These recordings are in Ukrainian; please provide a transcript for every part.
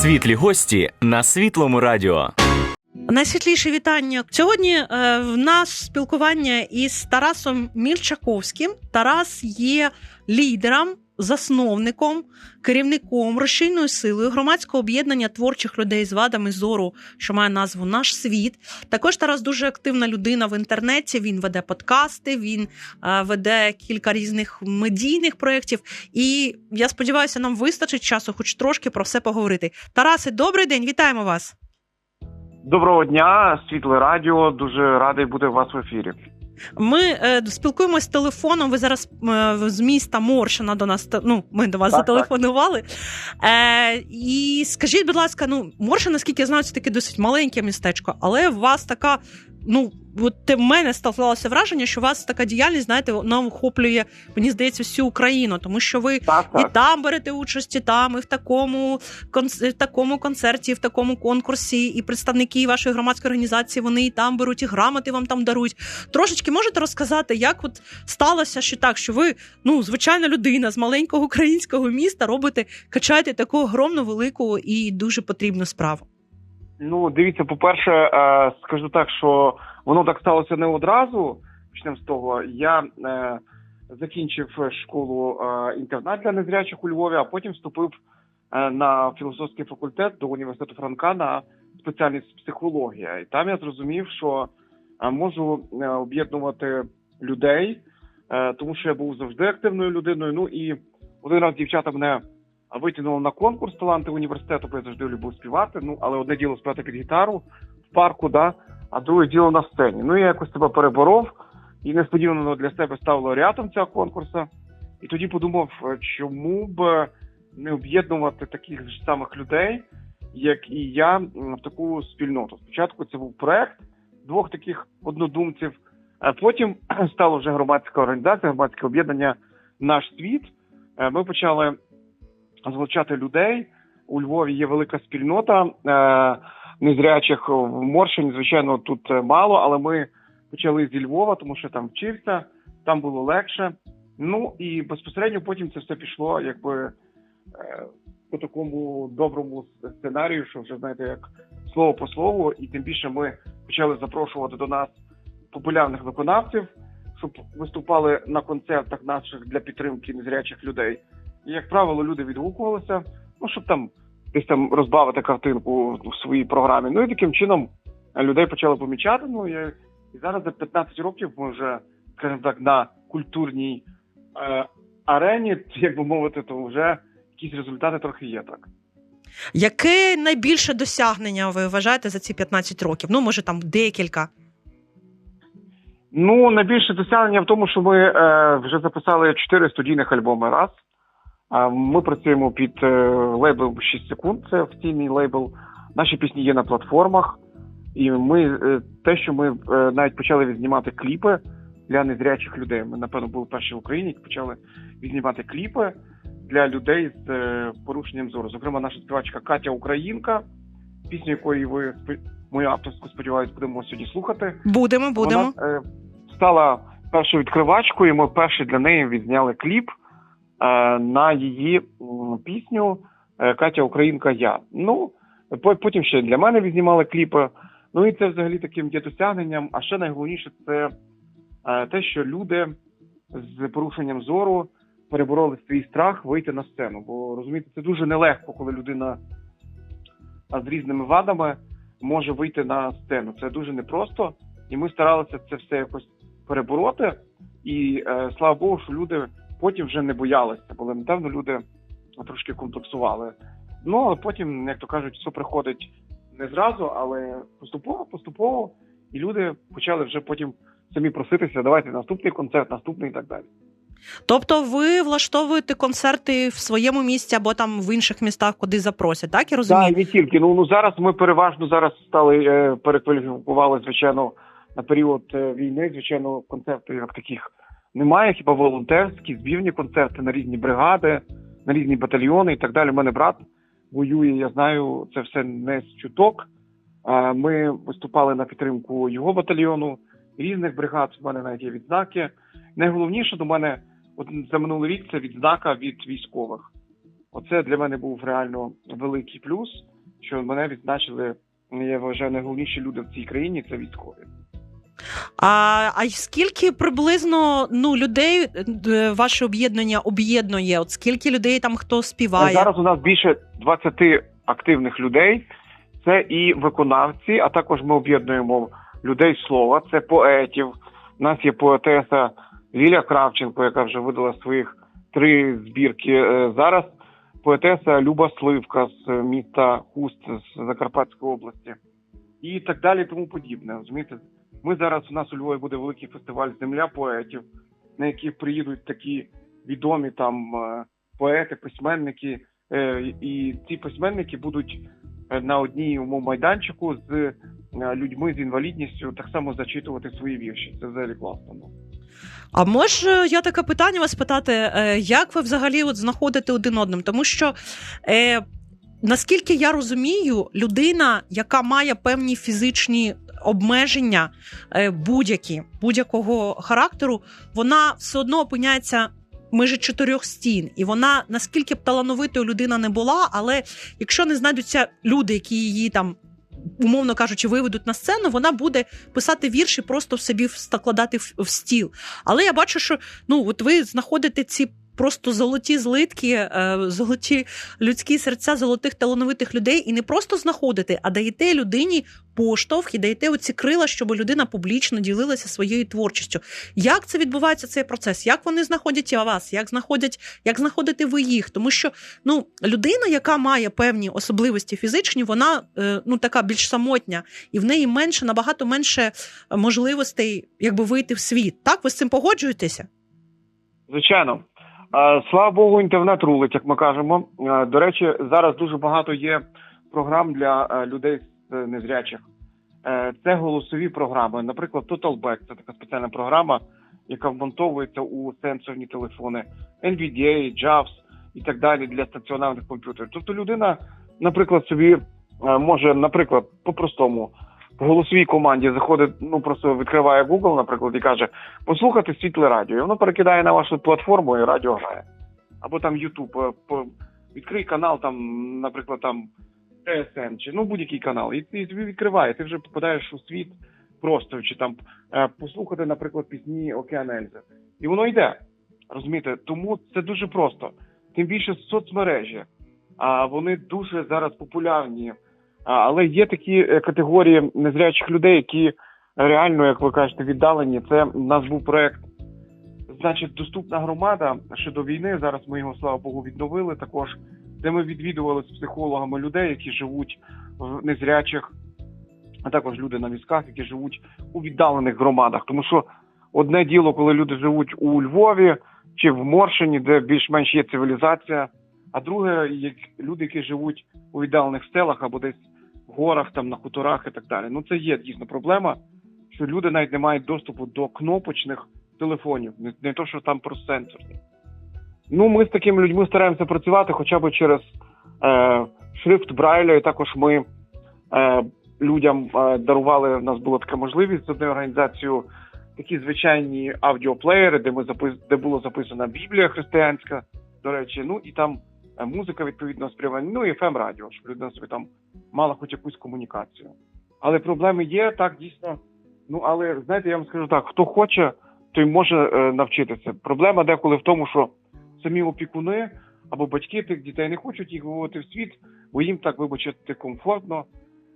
Світлі гості на світлому радіо. Найсвітліше вітання сьогодні. Е, в нас спілкування із Тарасом Мільчаковським. Тарас є лідером, засновником, керівником розшийною силою громадського об'єднання творчих людей з вадами зору, що має назву Наш світ. Також Тарас дуже активна людина в інтернеті. Він веде подкасти, він е, веде кілька різних медійних проєктів. І я сподіваюся, нам вистачить часу, хоч трошки про все поговорити. Тарасе, добрий день, вітаємо вас. Доброго дня, світле радіо. Дуже радий бути у вас в ефірі. Ми е, спілкуємось телефоном. Ви зараз е, з міста Моршина до нас ну, ми до вас Так, зателефонували. Е, і скажіть, будь ласка, ну Моршин, наскільки я знаю, це таке досить маленьке містечко, але у вас така. Ну, от те- в мене склалося враження, що у вас така діяльність, знаєте, вона охоплює, мені здається, всю Україну, тому що ви Так, і там берете участь, і там, і в такому в такому концерті, і в такому конкурсі, і представники вашої громадської організації вони і там беруть, і грамоти вам там дарують. Трошечки можете розказати, як от сталося, що так, що ви, ну, звичайна людина з маленького українського міста робите, качаєте таку огромну, велику і дуже потрібну справу. Ну, дивіться, по-перше, е, скажу так, що воно так сталося не одразу. Почнемо з того. Я е, закінчив школу е, інтернат для незрячих у Львові, а потім вступив е, на філософський факультет до університету Франка на спеціальність психологія. І там я зрозумів, що можу об'єднувати людей, тому що я був завжди активною людиною. Ну і один раз дівчата мене витягнули на конкурс таланти університету, бо я завжди любив співати. Ну, але одне діло співати під гітару в парку, да, а друге діло на сцені. Ну, я якось себе переборов і несподівано для себе став лауреатом цього конкурсу. І тоді подумав, е, чому б не об'єднувати таких ж самих людей, як і я, в таку спільноту. Спочатку це був проект двох таких однодумців, а потім стало вже громадська організація, громадське об'єднання Наш світ. Е, Ми почали залучати людей. У Львові є велика спільнота е, незрячих в. Звичайно, тут е, мало, але ми почали зі Львова, тому що там вчився, там було легше. Ну і безпосередньо потім це все пішло, якби е, по такому доброму сценарію, що вже знаєте, як слово по слову, і тим більше ми почали запрошувати до нас популярних виконавців, щоб виступали на концертах наших для підтримки незрячих людей. І, як правило, люди відгукувалися, ну, щоб там десь там розбавити картинку в своїй програмі. Ну і таким чином е, людей почали помічати. Ну і, і зараз за 15 років ми вже, скажімо так, на культурній е, арені, як би мовити, то вже якісь результати трохи є так. Яке найбільше досягнення ви вважаєте за ці 15 років? Ну, може, там декілька. Ну, найбільше досягнення в тому, що ми е, вже записали чотири студійних альбоми раз. Ми працюємо під е, лейбл 6 секунд, це офіційний лейбл. Наші пісні є на платформах. І ми е, те, що ми е, навіть почали відзнімати кліпи для незрячих людей. Ми, напевно, були перші в Україні, які почали відзнімати кліпи для людей з порушенням зору. Зокрема, наша співачка Катя Українка, пісню якої ви мою авторську сподіваюсь, будемо сьогодні слухати. Будемо, будемо. Вона стала першою відкривачкою. Ми перші для неї відзняли кліп на її пісню е, Катя Українка Я. Ну потім ще для мене відзнімали кліпи. Ну і це взагалі таким є досягненням. А ще найголовніше це е, те, що люди з порушенням зору перебороли свій страх вийти на сцену. Бо розумієте, це дуже нелегко, коли людина з різними вадами може вийти на сцену. Це дуже непросто, і ми старалися це все якось перебороти. І е, слава Богу, що люди потім вже не боялися, бо напевно люди трошки комплексували. Ну але потім, як то кажуть, все приходить не зразу, але поступово, поступово, і люди почали вже потім самі проситися, давайте наступний концерт, наступний і так далі. Тобто ви влаштовуєте концерти в своєму місті або там в інших містах, куди запросять, так я розумію? Так, і не тільки. Ну, ну зараз ми переважно зараз стали е, перекваліфікували, звичайно, на період е, війни. Звичайно, концертів як таких немає. Хіба волонтерські, збірні концерти на різні бригади, на різні батальйони і так далі. У мене брат воює. Я знаю це все не з чуток. Ми виступали на підтримку його батальйону, різних бригад. У мене навіть є відзнаки. Найголовніше до мене, от за минулий рік, це відзнака від військових. Оце для мене був реально великий плюс, що мене відзначили. Я вважаю, найголовніші люди в цій країні це військові. А, а скільки приблизно ну, людей е, ваше об'єднання об'єднує? От скільки людей там хто співає? Зараз у нас більше 20 активних людей. Це і виконавці, а також ми об'єднуємо людей слова, це поетів. У нас є поетеса Ліля Кравченко, яка вже видала своїх три збірки. Е, Зараз поетеса Люба Сливка з міста Хуст з Закарпатської області, і так далі, тому подібне. Розумієте, ми зараз у нас у Львові буде великий фестиваль Земля поетів, на який приїдуть такі відомі там е, поети, письменники. Е, І ці письменники будуть е, на одному майданчику з людьми з інвалідністю так само зачитувати свої вірші. Це взагалі класно. Ну. А може я таке питання вас питати, як ви взагалі от знаходите один одним? Тому що наскільки я розумію, людина, яка має певні фізичні обмеження, е, будь-які будь-якого характеру, вона все одно опиняється. Межі чотирьох стін, і вона наскільки б талановитою людина не була, але якщо не знайдуться люди, які її там умовно кажучи, виведуть на сцену, вона буде писати вірші, просто в собі складати в, в стіл. Але я бачу, що ну от ви знаходите ці. Просто золоті злитки, е, золоті людські серця золотих талановитих людей, і не просто знаходите, а даєте людині поштовх і даєте оці крила, щоб людина публічно ділилася своєю творчістю. Як це відбувається цей процес? Як вони знаходять вас? Як знаходять, як знаходите ви їх? Тому що ну людина, яка має певні особливості фізичні, вона е, ну така більш самотня, і в неї менше набагато менше можливостей, якби вийти в світ. Так ви з цим погоджуєтеся? Звичайно. Слава Богу, інтернет рулить, як ми кажемо. До речі, зараз дуже багато є програм для людей з незрячих. Це голосові програми. Наприклад, TotalBack – це така спеціальна програма, яка вмонтовується у сенсорні телефони, NVDA, JAWS і так далі для стаціонарних комп'ютерів. Тобто людина, наприклад, собі може, наприклад, по-простому в голосовій команді заходить, ну просто відкриває Google, наприклад, і каже: послухати світле радіо. І воно перекидає на вашу платформу і радіо грає. Або там YouTube, по відкрий канал, там, наприклад, там TSN, чи ну будь-який канал, і ти відкриває, ти вже попадаєш у світ просто, чи там е, послухати, наприклад, пісні Океан Ельзи. І воно йде. Розумієте, тому це дуже просто. Тим більше соцмережі, а вони дуже зараз популярні. Але є такі е, категорії незрячих людей, які реально, як ви кажете, віддалені. Це у нас був проект, значить, доступна громада ще до війни. Зараз ми його слава Богу відновили. Також де ми відвідували з психологами людей, які живуть в незрячих, а також люди на візках, які живуть у віддалених громадах. Тому що одне діло, коли люди живуть у Львові чи в Моршині, де більш-менш є цивілізація. А друге, як люди, які живуть у віддалених селах або десь в горах, там на хуторах і так далі. Ну це є дійсно проблема, що люди навіть не мають доступу до кнопочних телефонів, не, не то, що там про сенсорні. Ну, ми з такими людьми стараємося працювати хоча б через е, шрифт Брайля, і також ми е, людям е, дарували. У нас була така можливість з однією організацією такі звичайні аудіоплеєри, де ми запис, де була записана Біблія християнська, до речі, ну і там музика відповідно спрямована, ну і fm радіо, щоб людина собі там мала хоч якусь комунікацію. Але проблеми є так дійсно. Ну але знаєте, я вам скажу так: хто хоче, той може е, навчитися. Проблема деколи в тому, що самі опікуни або батьки тих дітей не хочуть їх виводити в світ, бо їм так вибачити комфортно.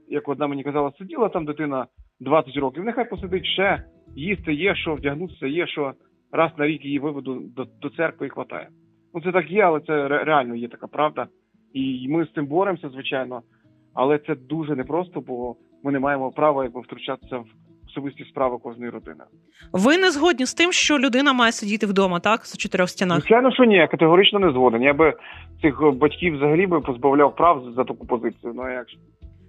Як одна мені казала, сиділа там дитина 20 років, нехай посидить ще, їсти є, що вдягнутися, є що раз на рік її виведу до, до церкви і хватає. Ну це так є, але це реально є така правда. І ми з цим боремося, звичайно. Але це дуже непросто, бо ми не маємо права якби втручатися в особисті справи кожної родини. Ви не згодні з тим, що людина має сидіти вдома, так за чотирьох стінах? Звичайно, що ні, категорично не згоден. Я би цих батьків взагалі би позбавляв прав за таку позицію. Ну як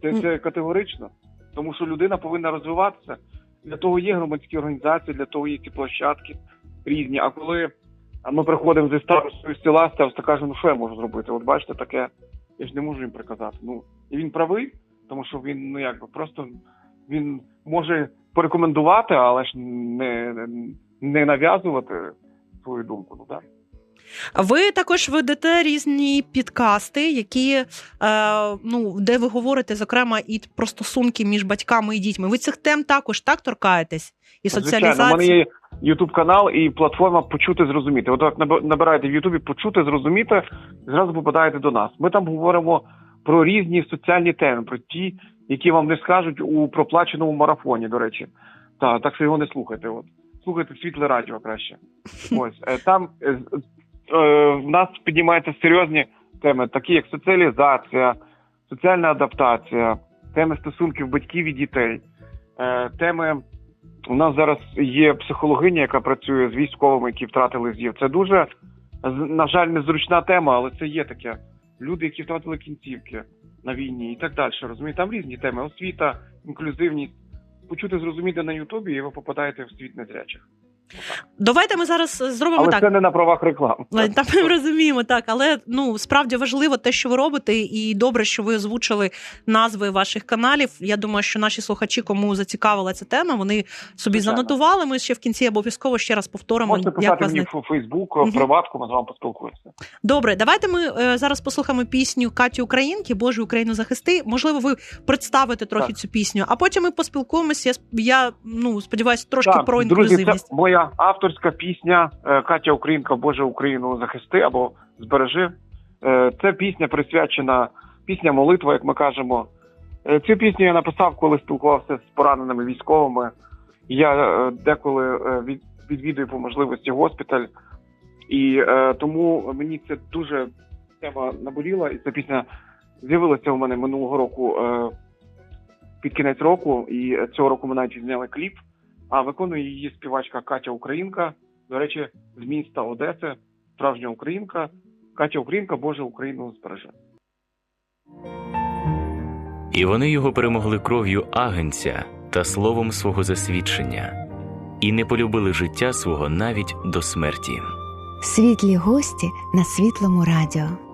це, це категорично, тому що людина повинна розвиватися. Для того є громадські організації, для того є ці площадки різні. А коли а ми приходимо зі старостою села, староста каже, ну що я можу зробити? От бачите, таке, я ж не можу їм приказати. Ну і він правий, тому що він ну якби просто він може порекомендувати, але ж не не нав'язувати свою думку. Ну так. Ви також ведете різні підкасти, які е, ну де ви говорите зокрема і про стосунки між батьками і дітьми. Ви цих тем також так торкаєтесь і Звичайно, у мене соціалізації. є Ютуб канал і платформа Почути зрозуміти. От наби- набираєте в Ютубі Почути зрозуміти, зразу попадаєте до нас. Ми там говоримо про різні соціальні теми, про ті, які вам не скажуть у проплаченому марафоні. До речі, так, так що його не слухайте. От слухайте світле радіо краще. Ось е, там е, е, в нас піднімаються серйозні теми, такі як соціалізація, соціальна адаптація, теми стосунків батьків і дітей, е, теми. У нас зараз є психологиня, яка працює з військовими, які втратили зір. Це дуже на жаль, незручна тема, але це є таке. Люди, які втратили кінцівки на війні і так далі. Розумієте, там різні теми: освіта, інклюзивність. Почути зрозуміти на Ютубі, і ви попадаєте в світ незрячих. Давайте ми зараз зробимо Але так. це не на правах реклами. Але Та ми розуміємо, так, але ну справді важливо те, що ви робите, і добре, що ви озвучили назви ваших каналів. Я думаю, що наші слухачі, кому зацікавила ця тема, вони собі Звичайно. занотували. Ми ще в кінці обов'язково ще раз повторимо, Можете як писати вас мені в Фейсбук, в приватку, ми з вами поспілкуємося. Добре, давайте ми е, зараз послухаємо пісню Каті Українки, Боже Україну захисти. Можливо, ви представите трохи Так. цю пісню, а потім ми поспілкуємося. Я, я ну сподіваюся, трошки Так, про друзі, інклюзивність. це моя авторська пісня е, Катя Українка, Боже Україну захисти або збережи. Е, Це пісня присвячена пісня молитва, як ми кажемо. Е, Цю пісню я написав, коли спілкувався з пораненими військовими. Я деколи відвідую по можливості госпіталь, і тому мені це дуже тема наболіла, і ця пісня з'явилася у мене минулого року під кінець року, і цього року ми навіть зняли кліп. А виконує її співачка Катя Українка. До речі, з міста Одеси, справжня українка. Катя Українка, Боже Україну збереже. І вони його перемогли кров'ю агенця та словом свого засвідчення, і не полюбили життя свого навіть до смерті. Світлі гості на світлому радіо.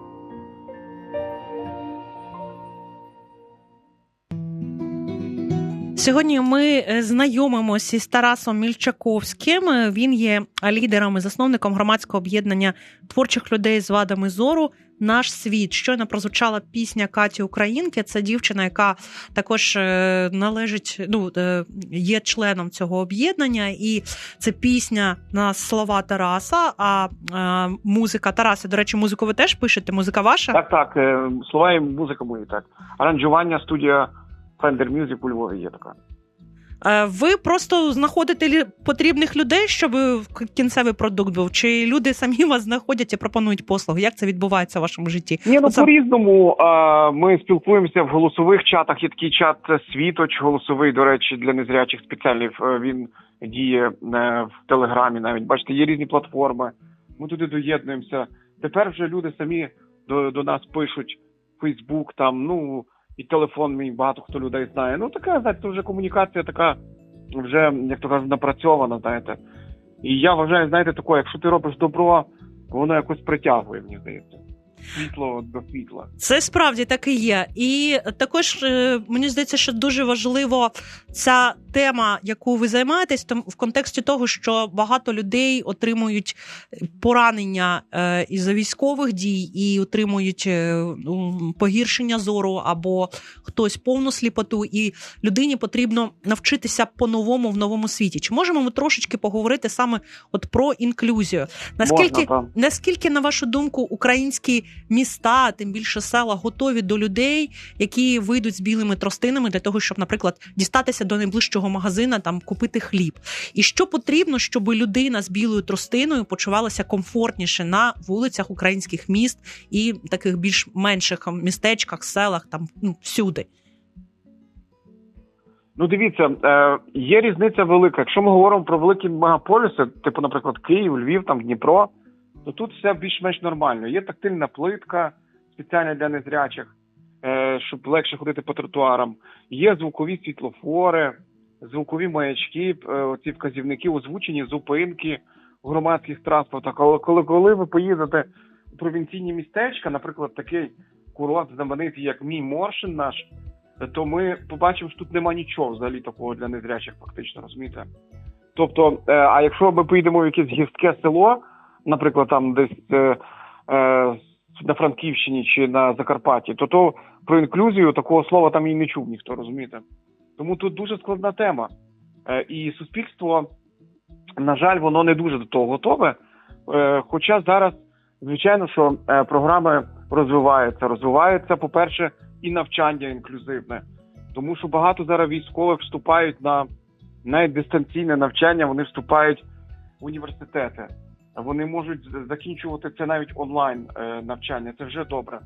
Сьогодні ми е, знайомимося із Тарасом Мільчаковським. Е, Він є лідером і засновником громадського об'єднання творчих людей з вадами зору. Наш світ щойно прозвучала пісня Каті Українки. Це дівчина, яка також е, належить, ну є членом цього об'єднання, і це пісня на слова Тараса. А музика Тараса, до речі, музику ви теж пишете? Музика ваша? Так, так, слова і музика мої, так. Аранжування студія Fender Music у Львові є така. Е, Ви просто знаходите потрібних людей, щоб кінцевий продукт був? Чи люди самі вас знаходять і пропонують послуги? Як це відбувається в вашому житті? Ні, ну Оце- по-різному. Ми спілкуємося в голосових чатах. Є такий чат Світоч, голосовий, до речі, для незрячих спеціальний. Е, Він діє е, в Телеграмі навіть. Бачите, є різні платформи. Ми туди доєднуємося. Тепер вже люди самі до, до нас пишуть Фейсбук, там, ну, і телефон мій багато хто людей знає. Ну, така, знаєте, вже комунікація така, вже, як то кажуть, напрацьована, знаєте. І я вважаю, знаєте, таке, якщо ти робиш добро, воно якось притягує, мені здається. Світло до світла. Це справді так і є. І також е, мені здається, що дуже важливо ця тема, яку ви займаєтесь, в контексті того, що багато людей отримують поранення е, із-за військових дій і отримують е, погіршення зору або хтось повну сліпоту, і людині потрібно навчитися по-новому в новому світі. Чи можемо ми трошечки поговорити саме от про інклюзію? Наскільки Можна. Наскільки, на вашу думку, українські міста, тим більше села, готові до людей, які вийдуть з білими тростинами для того, щоб, наприклад, дістатися до найближчого магазина, там купити хліб? І що потрібно, щоб людина з білою тростиною почувалася комфортніше на вулицях українських міст і таких більш менших містечках, селах, там ну всюди? Ну, дивіться, е, є різниця велика. Якщо ми говоримо про великі мегаполіси, типу, наприклад, Київ, Львів, там Дніпро, то тут все більш-менш нормально. Є тактильна плитка спеціальна для незрячих, е, щоб легше ходити по тротуарам. Є звукові світлофори, звукові маячки, е, оці вказівники, озвучені зупинки в громадських транспортах. Але коли, коли ви поїдете у провінційні містечка, наприклад, такий курорт знаменитий, як мій Моршин наш, то ми побачимо, що тут нема нічого взагалі такого для незрячих, фактично, розумієте? Тобто, е, а якщо ми поїдемо в якесь гірське село, наприклад, там десь е, е, на Франківщині чи на Закарпатті, то то про інклюзію такого слова там і не чув ніхто, розумієте? Тому тут дуже складна тема. Е, і суспільство, на жаль, воно не дуже до того готове. Е, хоча зараз, звичайно, що е, програми розвиваються. Розвивається, по-перше, і навчання інклюзивне. Тому що багато зараз військових вступають на навіть дистанційне навчання, вони вступають в університети. Вони можуть закінчувати це навіть онлайн е, навчання. Це вже добре.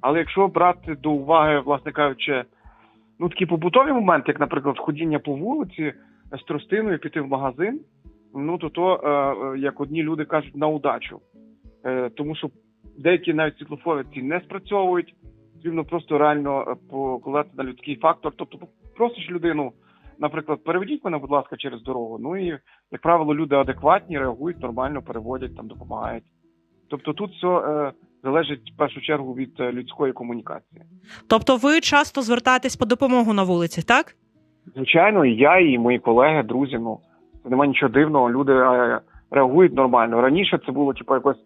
Але якщо брати до уваги, власне кажучи, ну такі побутові моменти, як, наприклад, ходіння по вулиці з тростиною, піти в магазин, ну то то, е, е, як одні люди кажуть, на удачу. Тому що деякі навіть світлофори ці не спрацьовують, потрібно просто реально покладати на людський фактор. Тобто просиш людину, наприклад, переведіть мене, будь ласка, через дорогу. Ну і, як правило, люди адекватні, реагують нормально, переводять, там допомагають. Тобто тут все е, залежить в першу чергу від е, людської комунікації. Тобто, ви часто звертаєтесь по допомогу на вулиці, так? Звичайно, і я, і мої колеги, друзі. Ну це немає нічого дивного. Люди е, реагують нормально. Раніше це було типу якось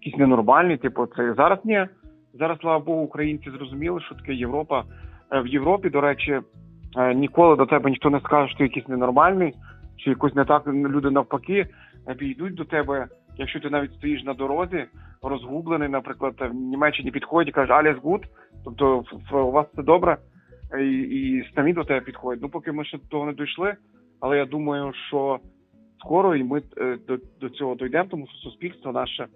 якісь ненормальні, типу, це зараз ні. Зараз, слава Богу, українці зрозуміли, що таке Європа. Е, В Європі, до речі, ніколи до тебе ніхто не скаже, що ти якийсь ненормальний, чи якось не так люди навпаки е, підійдуть до тебе. Якщо ти навіть стоїш на дорозі, розгублений, наприклад, в Німеччині підходять і кажуть «Alles gut», тобто у вас все добре, і, і самі до тебе підходять. Ну, поки ми ще до того не дійшли, але я думаю, що скоро і ми е, до, до цього дійдемо, тому що суспільство наше,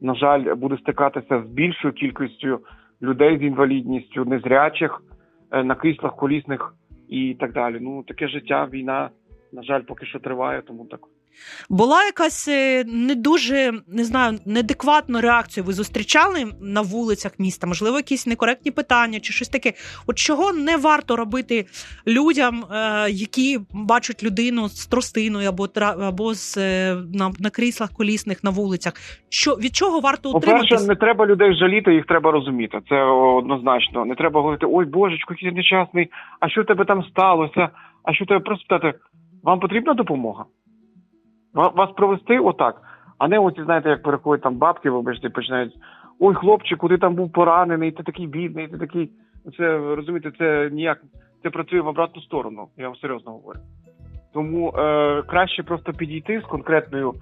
на жаль, буде стикатися з більшою кількістю людей з інвалідністю, незрячих, е, на кріслах колісних і так далі. Ну, таке життя, війна, на жаль, поки що триває, тому так. Була якась е, не дуже не знаю, неадекватну реакцію ви зустрічали на вулицях міста? Можливо, якісь некоректні питання чи щось таке. От чого не варто робити людям, е, які бачать людину з тростиною або або з е, на, на кріслах колісних на вулицях? Що від чого варто По-перше, утриматися? не треба людей жаліти, їх треба розуміти. Це однозначно. Не треба говорити, ой, божечко, який нещасний, а що в тебе там сталося? А що в тебе просто питати, вам потрібна допомога? Ва- Вас провести отак, а не оці, знаєте, як переходять там бабки, вибачте, починають. Ой, хлопчику, ти там був поранений, ти такий бідний, ти такий. Це розумієте, це ніяк це працює в обратну сторону. Я вам серйозно говорю. Тому е, краще просто підійти з конкретною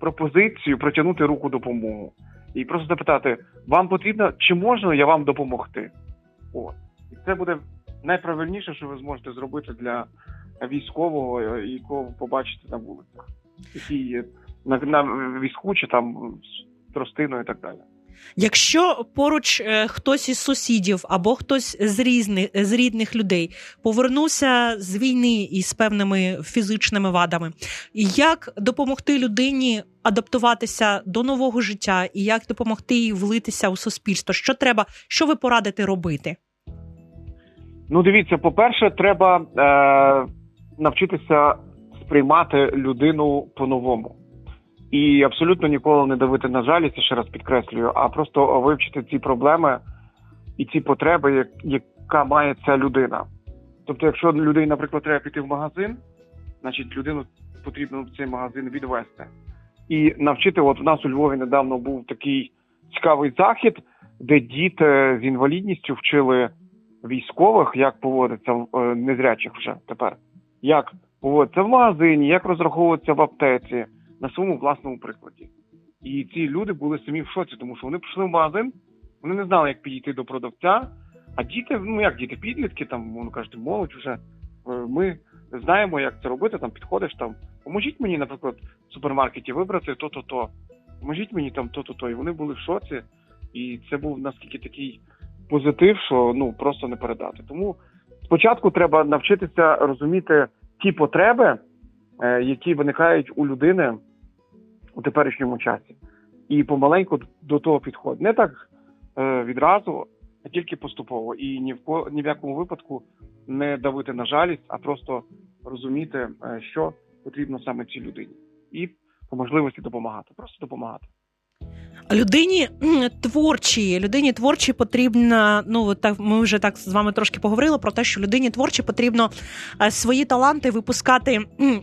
пропозицією, протягнути руку допомогу і просто запитати, вам потрібно, чи можна я вам допомогти? От. І це буде найправильніше, що ви зможете зробити для військового, е, якого ви побачите на вулицях, який є на, на візку чи там з тростиною і так далі. Якщо поруч е, хтось із сусідів або хтось з різних з рідних людей повернувся з війни із певними фізичними вадами, як допомогти людині адаптуватися до нового життя, і як допомогти їй влитися у суспільство? Що треба, що ви порадите робити? Ну, дивіться, по-перше, треба е, навчитися сприймати людину по-новому. І абсолютно ніколи не давити на жалість, ще раз підкреслюю, а просто вивчити ці проблеми і ці потреби, яка має ця людина. Тобто, якщо людині, наприклад, треба піти в магазин, значить людину потрібно в цей магазин відвести. І навчити, от у нас у Львові недавно був такий цікавий захід, де діти з інвалідністю вчили військових, як поводиться в е, незрячих вже тепер, як поводиться в магазині, як розраховуватися в аптеці на своєму власному прикладі. І ці люди були самі в шоці, тому що вони прийшли в магазин, вони не знали, як підійти до продавця. А діти, ну як діти, підлітки, там, мовно кажучи, молодь вже. е, Ми знаємо, як це робити, там підходиш там. Поможіть мені, наприклад, в супермаркеті вибрати то-то то. Поможіть мені там то-то то. І вони були в шоці. І це був наскільки такий позитив, що ну просто не передати. Тому спочатку треба навчитися розуміти ті потреби, е, які виникають у людини у теперішньому часі, і помаленьку до того підходити. Не так е, відразу, а тільки поступово. І ні в ко ні в якому випадку не давити на жалість, а просто розуміти, е, що потрібно саме цій людині, і по можливості допомагати. Просто допомагати. Людині творчій, людині творчій потрібно. Ну так ми вже так з вами трошки поговорили про те, що людині творчій потрібно е, свої таланти випускати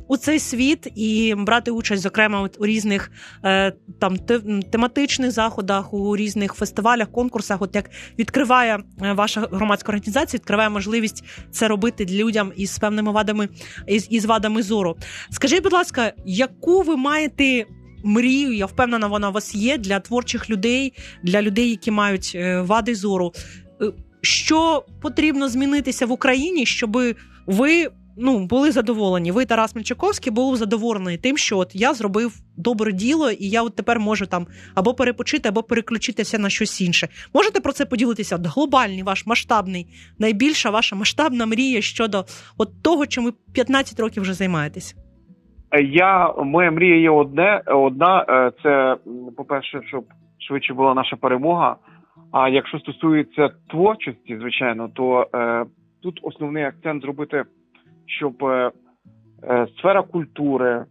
у цей світ і брати участь, зокрема, у різних е, там те- тематичних заходах, у різних фестивалях, конкурсах. От як відкриває е, ваша громадська організація, відкриває можливість це робити людям із певними вадами із, із вадами зору. Скажіть, будь ласка, яку ви маєте мрію? Я впевнена, вона у вас є для творчих людей, для людей, які мають е, вади зору. Е, Що потрібно змінитися в Україні, щоб ви ну, були задоволені? Ви, Тарас Мельчаковський, був задоволений тим, що от я зробив добре діло, і я от тепер можу там або перепочити, або переключитися на щось інше. Можете про це поділитися? От глобальний ваш масштабний, найбільша ваша масштабна мрія щодо от того, чим ви 15 років вже займаєтесь? Я моя мрія є одне одна. е, Це по-перше, щоб швидше була наша перемога. А якщо стосується творчості, звичайно, то е, тут основний акцент зробити, щоб е, е, сфера культури,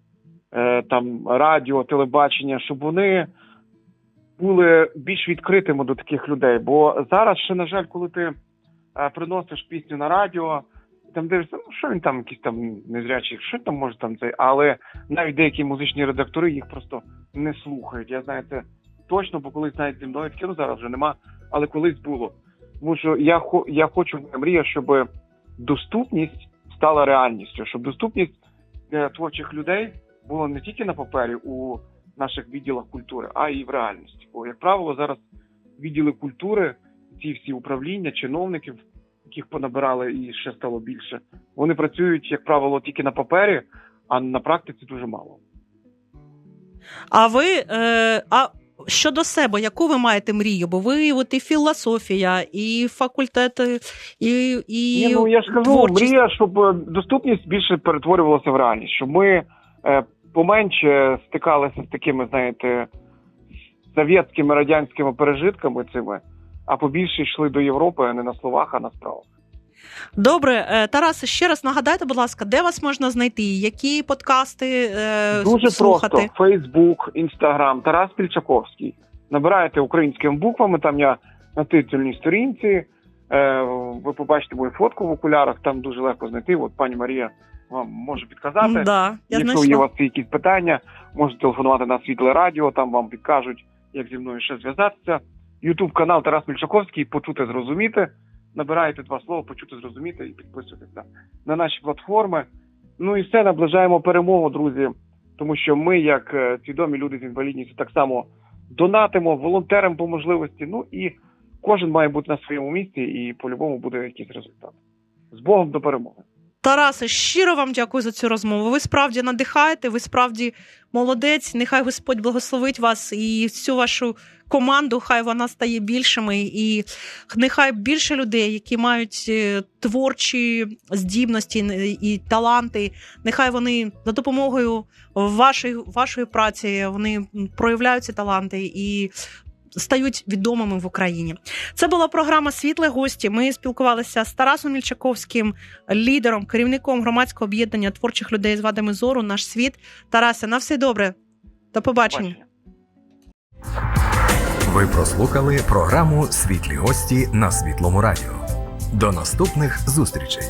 е, там радіо, телебачення, щоб вони були більш відкритими до таких людей. Бо зараз ще, на жаль, коли ти е, приносиш пісню на радіо, там дивишся, ну що він там, якийсь там незрячий, що там може там цей, але навіть деякі музичні редактори їх просто не слухають. Я знаю це точно, бо колись навіть зі мною таке, ну зараз вже нема, але колись було. Тому що я я хочу мрія, щоб доступність стала реальністю, щоб доступність е, творчих людей була не тільки на папері у наших відділах культури, а й в реальності. Бо, як правило, зараз відділи культури, ці всі управління, чиновників, яких понабирали і ще стало більше, вони працюють, як правило, тільки на папері, а на практиці дуже мало. А ви е, а щодо себе, яку ви маєте мрію? Бо ви от і філософія, і факультети, і, і Ні, ну я ж кажу, творчість. мрія, щоб е, доступність більше перетворювалася в реальність, щоб ми е, поменше стикалися з такими, знаєте, совєтськими радянськими пережитками цими, а побільше йшли до Європи, а не на словах, а на справах. Добре, е, Тарас, ще раз нагадайте, будь ласка, де вас можна знайти? Які подкасти е, Дуже слухати? просто Фейсбук, Інстаграм, Тарас Пільчаковський. Набираєте українськими буквами, там я на титульній сторінці. Е, ви побачите мою фотку в окулярах, там дуже легко знайти. От пані Марія вам може підказати. Да, я Якщо є у вас якісь питання, можете телефонувати на світле радіо, там вам підкажуть, як зі мною ще зв'язатися. Ютуб канал Тарас Мільчаковський, почути зрозуміти. Набираєте два слова, почути зрозуміти і підписуйтеся на наші платформи. Ну і все, наближаємо перемогу, друзі. Тому що ми, як е, свідомі люди з інвалідністю, так само донатимо, волонтеримо по можливості. Ну і кожен має бути на своєму місці, і по-любому буде якийсь результат. З Богом до перемоги. Тарасе, щиро вам дякую за цю розмову. Ви справді надихаєте, ви справді молодець. Нехай Господь благословить вас і всю вашу команду. Хай вона стає більшими, і нехай більше людей, які мають е, творчі здібності і таланти. Нехай вони за допомогою вашої, вашої праці вони проявляють ці таланти і. Стають відомими в Україні. Це була програма Світле гості. Ми спілкувалися з Тарасом Мільчаковським, лідером, керівником громадського об'єднання творчих людей з вадами зору. Наш світ. Тарасе, на все добре. До побачення. Ви прослухали програму Світлі гості на Світлому Радіо. До наступних зустрічей!